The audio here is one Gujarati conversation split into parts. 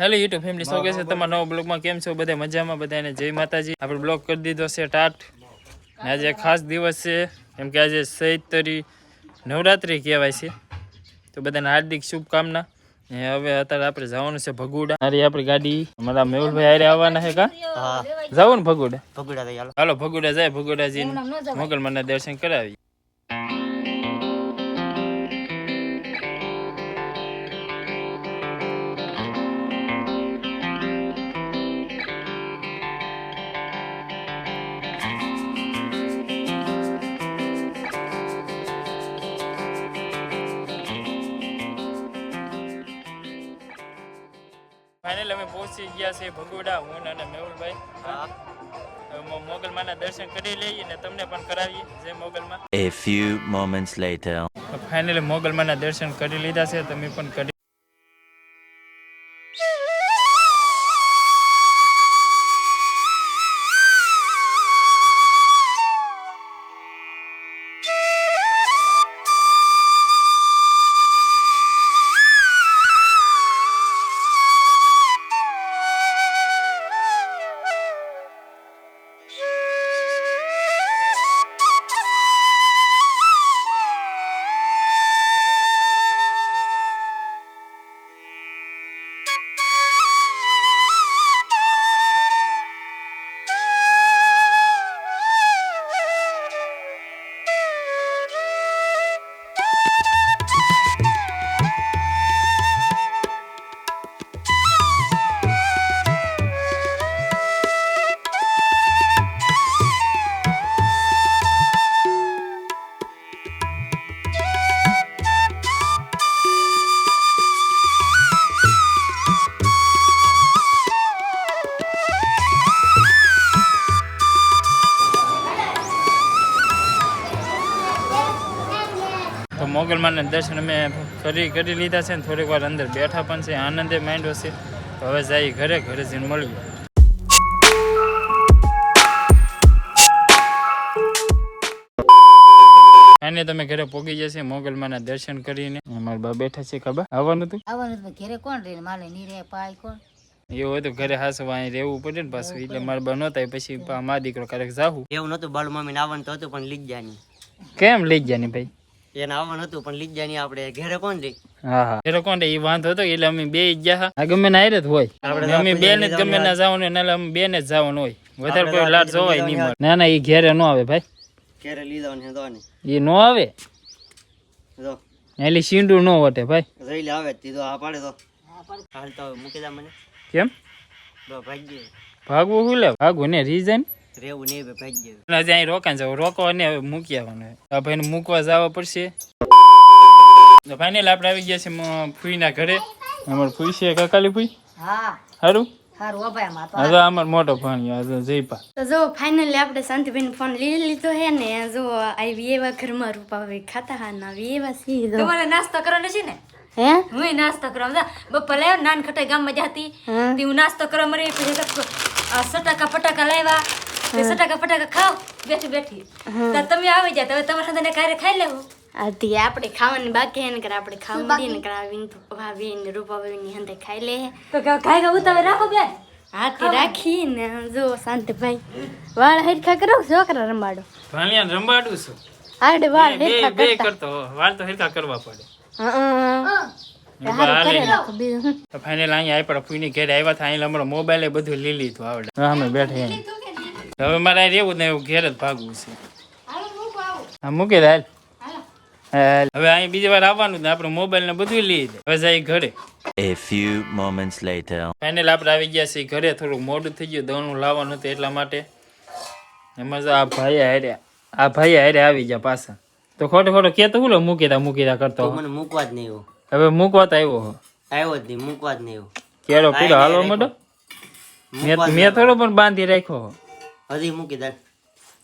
હેલો યુટ્યુબ ફેમિલી સ્વાગત છે? તમારા નવા બ્લોગમાં કેમ છો? બધા મજામાં? બધાને જય માતાજી. આપણે બ્લોગ કરી દીધો છે ટાટ. ને આજે ખાસ દિવસ છે. કેમ કે આજે સૈતરી નવરાત્રિ કહેવાય છે. તો બધાને હાર્દિક શુભકામના. ને હવે અત્યારે આપણે જવાનું છે ભગુડા. અરે આપણી ગાડી. મારા મેહુલભાઈ હારે આવવાના છે કા? હા. જાવ ને ભગુડા. ભગુડા હાલો ભગુડા જાય. ભગુડાજી મોગલમાના દર્શન કરાવી ફાઇનલ અમે પહોંચી ગયા છે ભગોડા હું અને મેહુલભાઈ. મોગલમાના દર્શન કરી લઈએ અને તમને પણ કરાવીએ જે મોગલમાં. A few moments later. Finally મોગલમાના દર્શન કરી લીધા છે તમે પણ કરી મોગલમાના દર્શન અમે ફરી કરી લીધા છે ને થોડીક વાર અંદર બેઠા પણ છે આનંદે માંડ્યો છે. હવે જઈ ઘરે ઘરે જઈને મળીએ. અને તમે ઘરે પોગી જશે મોગલમાના દર્શન કરીને. અમારા બા બેઠા છે ખબર? આવવાનું હતું આવવાનું તો ઘરે કોણ રહે? માલે નીરે પાય કોણ? એવું હોય તો ઘરે હાસવા અહીં રહેવું પડે ને પાછું. એટલે મારા બા નહોતા પછી મા મારા દીકરો ક્યારેક જાવું એવું નતું બાળ મમ્મી ને આવવાનું તો હતું પણ લીજાની કેમ લઈ ગયા ને ભાઈ એને આવવાનું હતું પણ લીજાની આપણે ઘેરે કોણ રે હા હા. એનો કોણ એ વાંધો હતો એટલે અમે બે ગયા. આ ગમે ના જ હોય. અમે બે ને ગમે ના જવાનું એટલે અમે બે ને જ જવાનું હોય. વધારે કોઈ લાટ જોવાય નહીં મળે ના ના એ ઘેરે ન આવે ભાઈ. ઘરે લીધો ને તો એ ન આવે? જો. એટલે સીંડું ન વટે ભાઈ. જોઈ આવે તીધો આ પાડે તો. હાલ તો મૂકી દે મને. કેમ? ભાગવું શું લે? ભાગવું ને રીઝન રેવું નહીં ભાઈ ભાગી હજી અહીં રોકાણ જવું રોકો ને મૂકી આવવાનું. આ ભાઈને મૂકવા જવા પડશે. તો ફાઇનલ આપણે આવી ગયા છે ફૂઈના ઘરે. અમારે ફૂઈ છે કાકાલી ફૂઈ? હા. સારું તો અમારો મોટો ભાણિયો જયપા તો જો ફાઇનલી આપણે શાંતિબેન ફોન લઈ લીધો હે ને જો આવી એવા ઘરમાં રૂપાભાઈ ખાતા હા ના એવા સી તમારે નાસ્તો કરવાનો છે ને? હે? હું નાસ્તો કરવા બપોર લાવ્યો નાન ખટાઈ ગામમાં જતી હા. નાસ્તો કરવા મળી પછી સટાકા ફટાકા લાવ્યા. સટાકા ફટાકા ખાવ બેઠી બેઠી. તો તમે આવી જાય હવે તમારા સાથે કાર્ય ખાઈ લેવું. આથી આપણે ખાવાની બાકી હે ને કરે આપણે ખાવા મળીએ ને કરે આવીને તો ભાભી ને રૂપાભાઈ ની હંતે ખાઈ લે તો ખાઈ ખાવું તમે રાખો બે. હાથી રાખી ને જો શાંતિભાઈ વાળ હરખા કરો છોકરા રંબાડો ભાણિયાને રંબાડું છું. આડે વાળ હરખા બે કરતો. વાળ તો હેરકા કરવા પડે. હા. ફાઇનલ અહીંયા આપ્યા ફૂઈની ઘેર આવ્યા હતા અહીં અમારો મોબાઈલ બધું લઈ લીધું આવડે. હા અમે બેઠા. હવે મારે રહેવું ને એવું ઘેર જ ભાગવું છે. હા મૂકી દે હાલ. હાલ. હવે અહીં બીજી વાર આવવાનું ને આપણે મોબાઈલ ને બધું લઈ જાય. હવે જાય ઘરે. A few moments later. Final આપણે આવી ગયા છીએ ઘરે. થોડું મોડું થઈ ગયું. દવાનું લાવવાનું હતું એટલા માટે. એમાં જો આ ભાઈ હારે આ ભાઈ હારે આવી ગયા પાછા. તો ખોટો ખોટો કેતો હું મૂકી દા મૂકી દા કરતો તો મને મૂકવા જ નહીં હવે મૂકવા તો આવ્યો આવ્યો જ નહીં મૂકવા જ નહીં કેળો પીળો હાલવા મોટો મેં થોડો પણ બાંધી રાખ્યો. હજી મૂકી દે.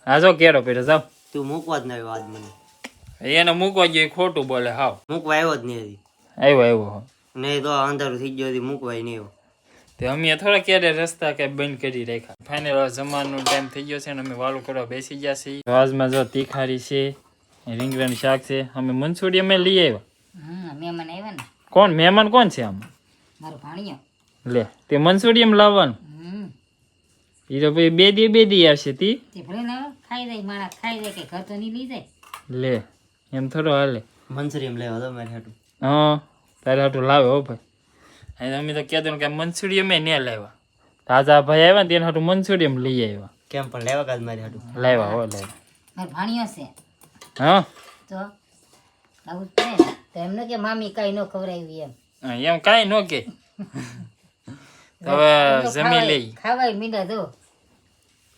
હા જો કેળો પીળો જાવ તું મૂકવા જ નહીં આવ્યો આજ મને. એને મૂકવા ગયો ખોટું બોલે હાવ. મૂકવા આવ્યો જ નહીં હજી. આવ્યો આવ્યો નહીં તો અંધારું થઈ ગયો હજી મૂકવાય નહીં આવ્યો તે અમે થોડા ક્યારે રસ્તા કે બંધ કરી રાખ્યા. ફાઇનલ જમવાનો ટાઈમ થઈ ગયો છે ને અમે વાલું કરવા બેસી ગયા છીએ. વાજમાં જો તીખારી છે રીંગણાનું શાક છે અમે મંચુરી અમે લઈ આવ્યા. મહેમાન આવ્યા ને. કોણ મહેમાન કોણ છે આમ? મારો ભાણિયો. લે તે મનસુરિયમ લાવવાનું. હમ એ તો પછી બે દી બે દી આવશે તી. તે ભલે ને ખાઈ જાય મારા ખાઈ જાય કે ઘર તો નહીં લઈ જાય. લે એમ થોડો હાલે. મંચુરિયમ લેવા દો મારે હાટું. હા તારે હાટું લાવે હો ભાઈ. અને અમે તો કહેતું કે મનસુરિયમ એ નહીં લાવ્યા. તાજા ભાઈ આવ્યા ને તેને હાટું મનસુરિયમ લઈ આવ્યા. કેમ પણ લેવા કાલ મારે હાટું? લાવ્યા હો લાવ્યા. મારે ભાણિયો છે. હા? તો આવું એમને કે મામી કાંઈ ન ખવડાવી એમ. હા, એમ કાંઈ ન કે. હવે જમી લઈ. ખાવાય મીંડા તો.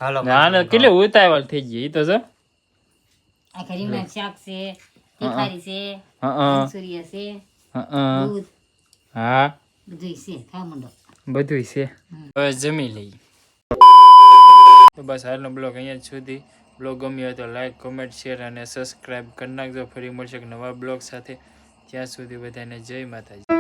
હાલો ના ના કેટલે ઉતાવળ થઈ ગઈ તો જો. આખા રીંગણા શાક છે તીખારી છે હા સૂર્ય છે હા દૂધ. હા. બધું છે ખાવા મંડો. બધું છે. હવે જમી લઈ તો બસ આજનો બ્લોગ અહીંયા સુધી. બ્લોગ ગમ્યો હોય તો લાઈક કોમેન્ટ શેર અને સબસ્ક્રાઈબ કરી નાખજો. ફરી મળશે નવા બ્લોગ સાથે. ત્યાં સુધી બધાને જય માતાજી.